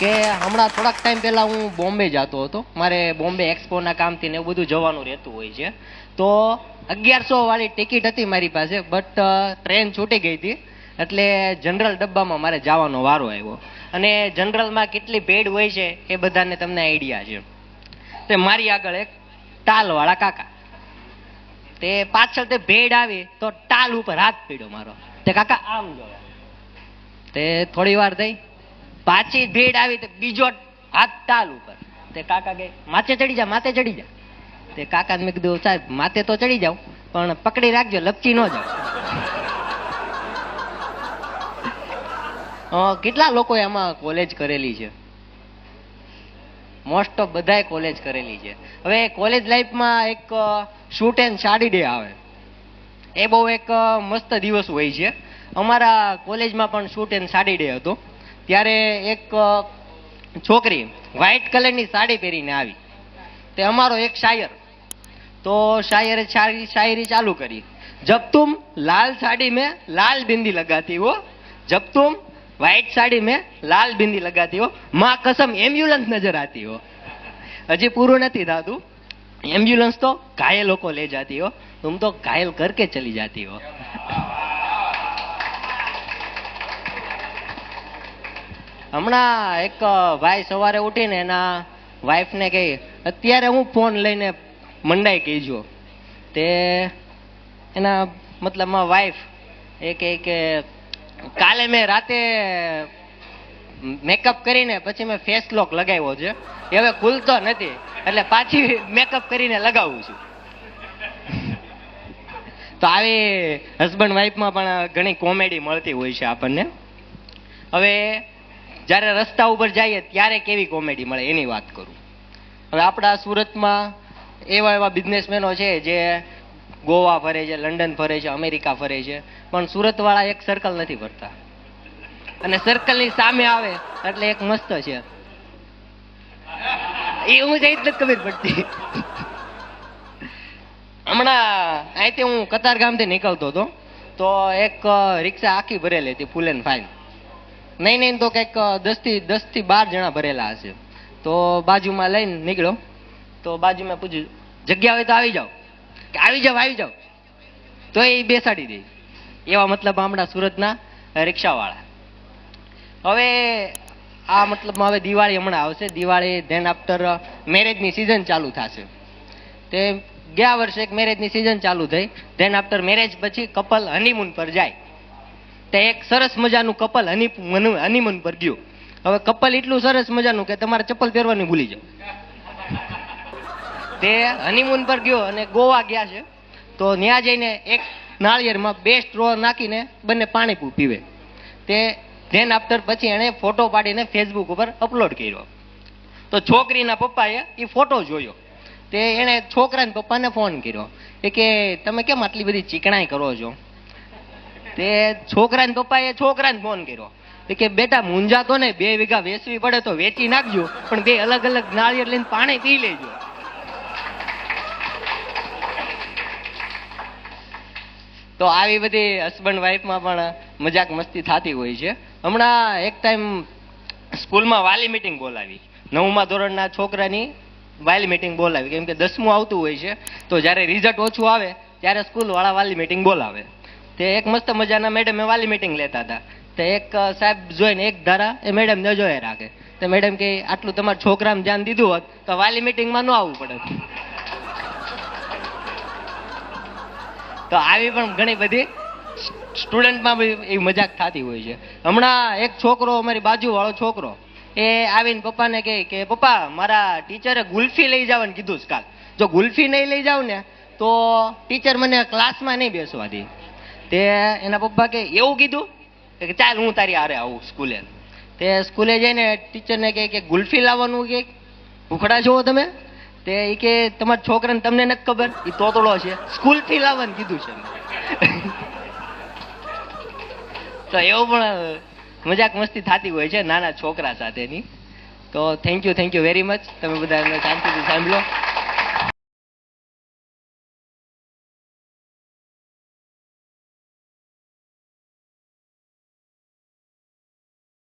હમણાં થોડાક ટાઈમ પહેલાં હું બોમ્બે જતો હતો. મારે બોમ્બે એક્સપોના કામથી ને એવું બધું જવાનું રહેતું હોય છે. તો અગિયારસો વાળી ટિકિટ હતી મારી પાસે બટ ટ્રેન છૂટી ગઈ હતી. એટલે જનરલ ડબ્બામાં મારે જવાનો વારો આવ્યો. અને જનરલમાં કેટલી ભેડ હોય છે એ બધાને તમને આઈડિયા છે. તે મારી આગળ એક ટાલવાળા કાકા. તે પાછળ તે ભેડ આવી તો ટાલ ઉપર હાથ પીડ્યો મારો. તે કાકા, આમ જોયા. તે થોડી વાર થઈ. પાછી ભીડ આવી તો બીજો હાથ તાલ ઉપર. તે કાકા કે, માથે ચડી જા, માથે ચડી જા. તે કાકા મેં કીધું, સાહેબ, માથે તો ચડી જાવ પણ પકડી રાખજો, લપચી ન જાવ કેટલા લોકોએ આમાં કોલેજ કરેલી છે? મોસ્ટ ઓફ બધાએ કોલેજ કરેલી છે. હવે કોલેજ લાઈફમાં એક શૂટ એન્ડ સાડી ડે આવે. એ બહુ એક મસ્ત દિવસ હોય છે. અમારા કોલેજમાં પણ શૂટ એન્ડ સાડી ડે હતો. ત્યારે એક છોકરી વ્હાઇટ કલરની સાડી પહેરીને આવી. તે અમારો એક શાયર. તો શાયરે શાયરી ચાલુ કરી. જબ તુમ લાલ સાડી મેં લાલ બિંદી લગાતી હો. જબ તુમ વ્હાઇટ સાડી મેં લાલ બિંદી લગાતી હો. માં કસમ એમ્બ્યુલન્સ નજર આતી હો. હજી પૂરું નથી થતું. એમ્બ્યુલન્સ તો ઘાયલ લોકો લઈ જાતી હો. તું તો ઘાયલ કરકે ચલી જાતી હો. હમણાં એક ભાઈ સવારે ઉઠીને એના વાઈફને કહી, અત્યારે હું ફોન લઈને મંડાઈ કહેજો તે એના મતલબમાં વાઈફ એ કહે કે, કાલે મેં રાતે મેકઅપ કરીને પછી મેં ફેસ લોક લગાવ્યો છે. એ હવે ખુલતો નથી. એટલે પાછી મેકઅપ કરીને લગાવું છું. તો આવી હસબન્ડ વાઈફમાં પણ ઘણી કોમેડી મળતી હોય છે આપણને. હવે જ્યારે રસ્તા ઉપર જઈએ ત્યારે કેવી કોમેડી મળે એની વાત કરું. હવે આપણા સુરતમાં એવા એવા બિઝનેસમેનો છે જે ગોવા ફરે છે, લંડન ફરે છે, અમેરિકા ફરે છે, પણ સુરતવાળા એક સર્કલ નથી ફરતા. અને સર્કલની સામે આવે એટલે એક મસ્ત છે. એ હું જઈ જ ખબર પડતી. હમણાં અહીંથી હું કતાર ગામથી નીકળતો હતો, તો એક રિક્ષા આખી ભરેલી હતી ફૂલ એન્ડ ફાઇન નહીં નહીં, તો કંઈક દસથી દસથી બાર જણા ભરેલા હશે. તો બાજુમાં લઈને નીકળો. તો બાજુમાં પૂછ્યું જગ્યા હોય તો આવી જાઓ. કે, આવી જાવ આવી જાવ તો એ બેસાડી દે. એવા મતલબ હમણાં સુરતના રિક્ષાવાળા. હવે આ મતલબમાં હવે દિવાળી હમણાં આવશે. દિવાળી ધેન આફ્ટર મેરેજની સિઝન ચાલુ થશે. તે ગયા વર્ષે એક મેરેજની સિઝન ચાલુ થઈ. ધેન આફ્ટર મેરેજ પછી કપલ હનીમૂન પર જાય. તે એક સરસ મજાનું કપલ હની હનીમૂન પર ગયું. હવે કપલ એટલું સરસ મજાનું કે તમારે ચપ્પલ પહેરવાની ભૂલી જાઓ. તે હનીમૂન પર ગયો અને ગોવા ગયા છે. તો ત્યાં જઈને એક નાળિયેરમાં બે સ્ટ્રો નાખીને બંને પાણી પીવે. તે ધેન આફ્ટર પછી એણે ફોટો પાડીને ફેસબુક ઉપર અપલોડ કર્યો. તો છોકરીના પપ્પાએ એ ફોટો જોયો. તે એણે છોકરાના પપ્પાને ફોન કર્યો. કે, તમે કેમ આટલી બધી ચીકણાઈ કરો છો? તે છોકરાને પપ્પાએ છોકરાને ફોન કર્યો. કે બેટા મુંજા તો ને બે વીઘા વેચવી પડે તો વેચી નાખજો, પણ બે અલગ અલગ નાળિયેર લઈને પાણી પી લેજો. તો આવી બધી હસબન્ડ વાઈફમાં પણ મજાક મસ્તી થતી હોય છે. હમણાં એક ટાઈમ સ્કૂલમાં વાલી મીટિંગ બોલાવી. નવમા ધોરણના છોકરાની વાલી મીટિંગ બોલાવી. કેમ કે દસમું આવતું હોય છે. તો જ્યારે રિઝલ્ટ ઓછું આવે, ત્યારે સ્કૂલવાળા વાલી મીટિંગ બોલાવે. તે એક મસ્ત મજાના મેડમે વાલી મીટિંગ લેતા હતા. તે એક સાહેબ જોઈને એક ધારા એ મેડમ ને જોયે રાખે. તો મેડમ કે આટલું તમારા છોકરામાં ધ્યાન દીધું હોત તો વાલી મીટિંગમાં ન આવવું પડે તો આવી પણ ઘણી બધી સ્ટુડન્ટમાં બી એવી મજાક થતી હોય છે. હમણાં એક છોકરો અમારી બાજુવાળો છોકરો એ આવીને પપ્પાને કહે કે, પપ્પા, મારા ટીચરે ગુલ્ફી લઈ જવાનું કીધું છે કાલ. જો ગુલ્ફી નહીં લઈ જાવ ને, તો ટીચર મને ક્લાસમાં નહીં બેસવા દે. તે એના પપ્પા કે એવું કીધું કે ચાલ હું તારી હારે આવું સ્કૂલે. તે સ્કૂલે જઈને ટીચરને કહે કે ગુલ્ફી લાવવાનું કે ભૂખડા છો તમે? તે એ કે તમારા છોકરાને તમને નથી ખબર? એ તોતળો છે. સ્કૂલથી લાવવાનું કીધું છે. તો એવું પણ મજાક મસ્તી થતી હોય છે નાના છોકરા સાથેની. તો thank you thank you very much તમે બધા શાંતિથી સાંભળો.